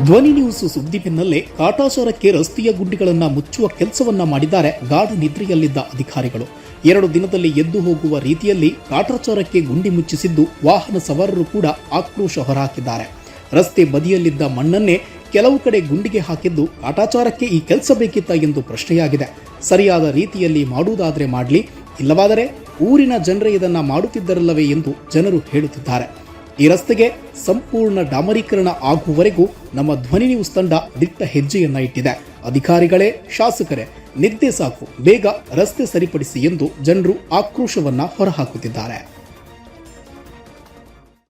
ಧ್ವನಿ ನ್ಯೂಸ್ ಸುದ್ದಿ ಬೆನ್ನಲ್ಲೇ ಕಾಟಾಚಾರಕ್ಕೆ ರಸ್ತೆಯ ಗುಂಡಿಗಳನ್ನು ಮುಚ್ಚುವ ಕೆಲಸವನ್ನ ಮಾಡಿದ್ದಾರೆ ಗಾಢ ನಿದ್ರೆಯಲ್ಲಿದ್ದ ಅಧಿಕಾರಿಗಳು. ಎರಡು ದಿನದಲ್ಲಿ ಎದ್ದು ಹೋಗುವ ರೀತಿಯಲ್ಲಿ ಕಾಟಾಚೋರಕ್ಕೆ ಗುಂಡಿ ಮುಚ್ಚಿಸಿದ್ದು ವಾಹನ ಸವಾರರು ಕೂಡ ಆಕ್ರೋಶ ಹೊರಹಾಕಿದ್ದಾರೆ. ರಸ್ತೆ ಬದಿಯಲ್ಲಿದ್ದ ಮಣ್ಣನ್ನೇ ಕೆಲವು ಕಡೆ ಗುಂಡಿಗೆ ಹಾಕಿದ್ದು ಕಾಟಾಚಾರಕ್ಕೆ ಈ ಕೆಲಸ ಬೇಕಿತ್ತ ಎಂದು ಪ್ರಶ್ನೆಯಾಗಿದೆ. ಸರಿಯಾದ ರೀತಿಯಲ್ಲಿ ಮಾಡುವುದಾದರೆ ಮಾಡಲಿ, ಇಲ್ಲವಾದರೆ ಊರಿನ ಜನರೇ ಇದನ್ನು ಮಾಡುತ್ತಿದ್ದರಲ್ಲವೇ ಎಂದು ಜನರು ಹೇಳುತ್ತಿದ್ದಾರೆ. ಈ ರಸ್ತೆಗೆ ಸಂಪೂರ್ಣ ಡಾಮರೀಕರಣ ಆಗುವವರೆಗೂ ನಮ್ಮ ಧ್ವನಿ ನ್ಯೂಸ್ ತಂಡ ದಿಟ್ಟ ಹೆಜ್ಜೆಯನ್ನ ಇಟ್ಟಿದೆ ಅಧಿಕಾರಿಗಳೇ, ಶಾಸಕರೇ, ನಿದ್ದೆ ಸಾಕು. ಬೇಗ ರಸ್ತೆ ಸರಿಪಡಿಸಿ ಎಂದು ಜನರು ಆಕ್ರೋಶವನ್ನ ಹೊರಹಾಕುತ್ತಿದ್ದಾರೆ.